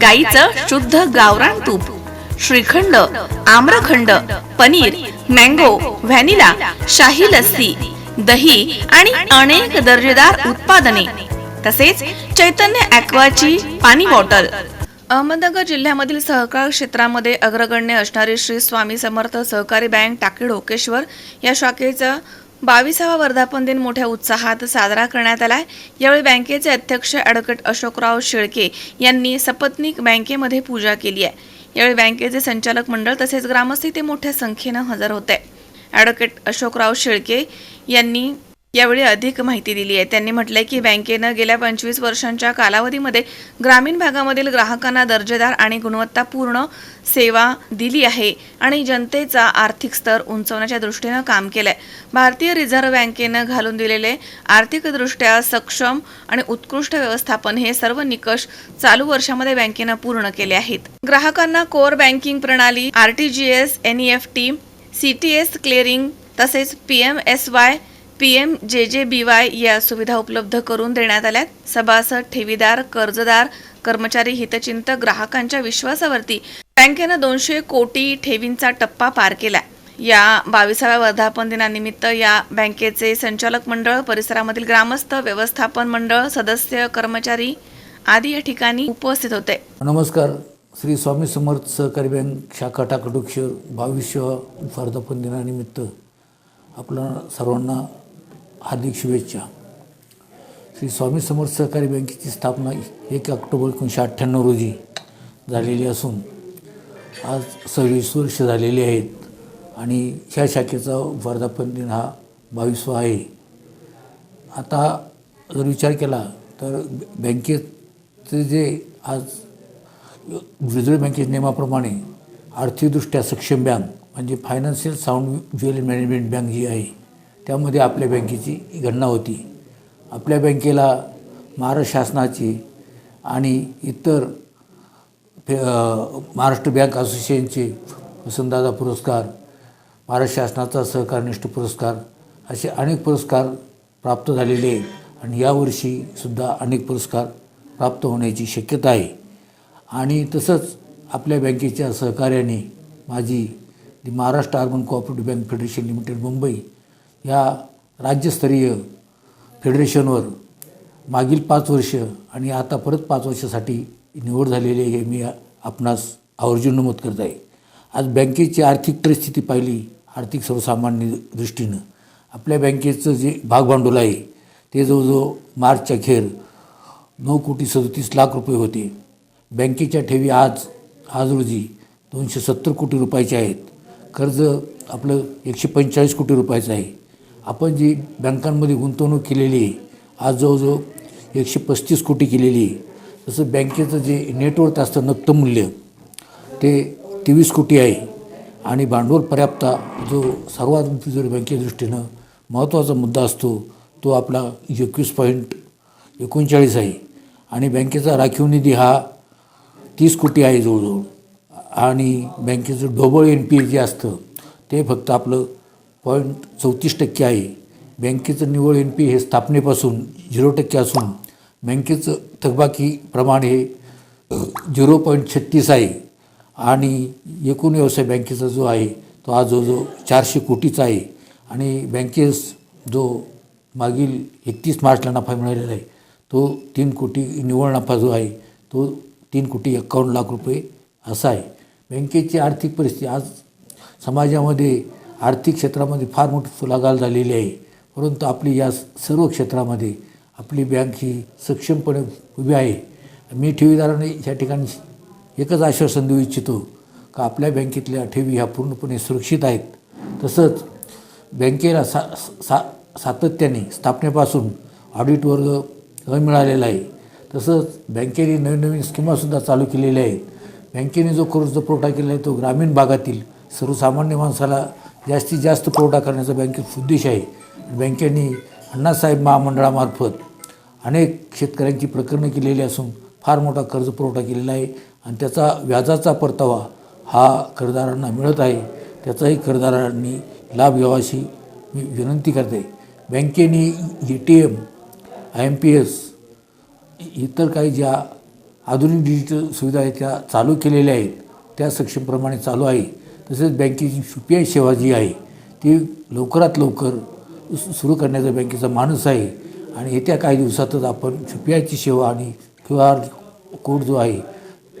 गाईचं शुद्ध गावरान तूप श्रीखंड आम्रखंड पनीर मँगो व्हॅनिला शाही लस्सी दही आणि अनेक दर्जेदार उत्पादने. तसेच चैतन्य ॲक्वाची पाणी बॉटल. अहमदनगर जिल्ह्यामधील सहकार क्षेत्रामध्ये अग्रगण्य असणारी श्री स्वामी समर्थ सहकारी बँक टाकी ढोकेश्वर या शाखेचा बावीसावा वर्धापन दिन मोठ्या उत्साहात साजरा करण्यात आला यावेळी बँकेचे अध्यक्ष ॲडव्होकेट अशोकराव शेळके यांनी सपत्नीक बँकेमध्ये पूजा केली आहे. यावेळी बँकेचे संचालक मंडळ तसेच ग्रामस्थ इथे मोठ्या संख्येनं हजर होते. ॲडव्होकेट अशोकराव शेळके यांनी यावेळी अधिक माहिती दिली आहे. त्यांनी म्हटलंय की बँकेनं गेल्या पंचवीस वर्षांच्या कालावधीमध्ये ग्रामीण भागामधील ग्राहकांना दर्जेदार आणि गुणवत्तापूर्ण सेवा दिली आहे आणि जनतेचा आर्थिक स्तर उंचवण्याच्या दृष्टीनं काम केलंय. भारतीय रिझर्व्ह बँकेनं घालून दिलेले आर्थिकदृष्ट्या सक्षम आणि उत्कृष्ट व्यवस्थापन हे सर्व निकष चालू वर्षामध्ये बँकेनं पूर्ण केले आहेत. ग्राहकांना कोर बँकिंग प्रणाली आरटीजीएस एनईएफटी सीटीएस क्लिअरिंग तसेच PM S Y P M J J B Y या सुविधा उपलब्ध करून देण्यात आल्यात. सभासद ठेवीदार कर्जदार कर्मचारी हितचिंतक ग्राहकांच्या विश्वासावरती बँकेनं दोनशे कोटी ठेवींचा टप्पा पार केला या बावीसाव्या वर्धापन दिनानिमित्त या बँकेचे संचालक मंडळ परिसरामधील ग्रामस्थ व्यवस्थापन मंडळ सदस्य कर्मचारी आदी या ठिकाणी उपस्थित होते. नमस्कार. श्री स्वामी समर्थ सहकारी बँक शाखा टाकडुक्ष बावीसव्या वर्धापन दिनानिमित्त आपल्या सर्वांना हार्दिक शुभेच्छा. श्री स्वामी समर्थ सहकारी बँकेची स्थापना एक ऑक्टोबर एकोणीसशे अठ्ठ्याण्णव रोजी झालेली असून आज सव्वीस वर्ष झालेली आहेत आणि ह्या शाखेचा वर्धापन दिन हा बावीसवा आहे. आता जर विचार केला तर बँकेचे जे आज रिझर्व्ह बँकेच्या नियमाप्रमाणे आर्थिकदृष्ट्या सक्षम बँक म्हणजे फायनान्शियल साऊंड ज्युएल मॅनेजमेंट बँक जी आहे त्यामध्ये आपल्या बँकेची गणना होती. आपल्या बँकेला महाराष्ट्र शासनाची आणि इतर फे- महाराष्ट्र बँक असोसिएशनचे वसंतदादा पुरस्कार महाराष्ट्र शासनाचा सहकारनिष्ठ पुरस्कार असे अनेक पुरस्कार प्राप्त झालेले आहेत. आणि यावर्षीसुद्धा अनेक पुरस्कार प्राप्त होण्याची शक्यता आहे. आणि तसंच आपल्या बँकेच्या सहकार्याने माझी the Maharashtra urban cooperative bank federation limited Mumbai या राज्यस्तरीय फेडरेशनवर मागील पाच वर्ष आणि आता परत पाच वर्षासाठी निवड झालेली आहे हे मी आपणास आवर्जून नमूद करत आहे. आज बँकेची आर्थिक परिस्थिती पाहिली आर्थिक सर्वसामान्य दृष्टीनं. आपल्या बँकेचं जे भागभांडवल आहे ते जवळजवळ मार्चच्या अखेर नऊ कोटी सदतीस लाख रुपये होते. बँकेच्या ठेवी आज आज रोजी दोनशे सत्तर कोटी रुपयाचे आहेत. कर्ज आपलं एकशे पंचेचाळीस कोटी रुपयाचं आहे. आपण जी बँकांमध्ये गुंतवणूक केलेली आहे आज जवळजवळ एकशे पस्तीस कोटी केलेली आहे तसं बँकेचं जे नेटवर्थ असतं नक्तमूल्य ते तेवीस कोटी आहे. आणि भांडवल पर्याप्ता जो सर्वात जर बँके दृष्टीनं महत्त्वाचा मुद्दा असतो तो आपला एकवीस पॉईंट एकोणचाळीस आहे. आणि बँकेचा राखीव निधी हा तीस कोटी आहे जवळजवळ. आणि बँकेचं ढोबळ एन पी ए जे असतं ते फक्त आपलं पॉईंट चौतीस टक्के आहे. बँकेचं निव्वळ एन पी हे स्थापनेपासून झिरो टक्के असून बँकेचं थकबाकी प्रमाण हे झिरो पॉईंट छत्तीस आहे. आणि एकूण व्यवसाय बँकेचा जो आहे तो आज जवळजवळ चारशे कोटीचा आहे. आणि बँकेस जो मागील एकतीस मार्चला नफा मिळालेला आहे तो तीन कोटी निव्वळ नफा जो आहे तो तीन कोटी एक्कावन्न लाख रुपये असा आहे. बँकेची आर्थिक परिस्थिती आज समाजामध्ये आर्थिक क्षेत्रामध्ये फार मोठी फुलागाल झालेली आहे. परंतु आपली या सर्व क्षेत्रामध्ये आपली बँक ही सक्षमपणे उभी आहे. मी ठेवीदाराने या ठिकाणी एकच आश्वासन देऊ इच्छितो का आपल्या बँकेतल्या ठेवी ह्या पूर्णपणे सुरक्षित आहेत. तसंच बँकेला सा सा सातत्याने स्थापनेपासून ऑडिट वर्ग मिळालेला आहे. तसंच बँकेने नवीन नवीन स्कीमासुद्धा चालू केलेल्या आहेत. बँकेने जो कर्ज पुरवठा केला आहे तो ग्रामीण भागातील सर्वसामान्य माणसाला जास्तीत जास्त पुरवठा करण्याचा बँकेचा उद्देश आहे. बँकेने अण्णासाहेब महामंडळामार्फत अनेक शेतकऱ्यांची प्रकरणं केलेली असून फार मोठा कर्ज पुरवठा केलेला आहे आणि त्याचा व्याजाचा परतावा हा कर्जदारांना मिळत आहे. त्याचाही कर्जदारांनी लाभ घ्यावा अशी मी विनंती करते. बँकेने A T M I M P S इतर काही ज्या आधुनिक डिजिटल सुविधा आहेत त्या चालू केलेल्या आहेत. त्या सक्षमप्रमाणे चालू आहे. तसेच बँकेची यू पी आय सेवा जी आहे ती लवकरात लवकर सु- सुरू करण्याचा बँकेचा माणूस आहे. आणि येत्या काही दिवसातच आपण यू पी आयची सेवा आणि क्यू आर कोड जो आहे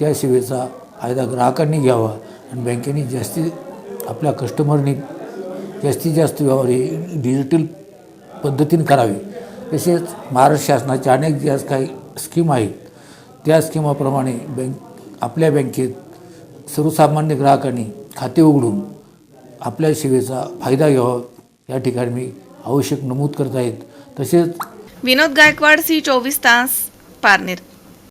त्या सेवेचा फायदा ग्राहकांनी घ्यावा आणि बँकेने जास्तीत आपल्या कस्टमरनी जास्तीत जास्त व्यवहार हे डिजिटल पद्धतीने करावे. तसेच महाराष्ट्र शासनाच्या अनेक ज्या काही स्कीम आहेत त्या स्कीमाप्रमाणे बँक आपल्या बँकेत सर्वसामान्य ग्राहकांनी खाते उघडून आपल्या सेवेचा फायदा घ्यावा. या ठिकाणी मी आवश्यक नमूद करत आहेत. तसेच विनोद गायकवाड सी चोवीस तास पारनेर.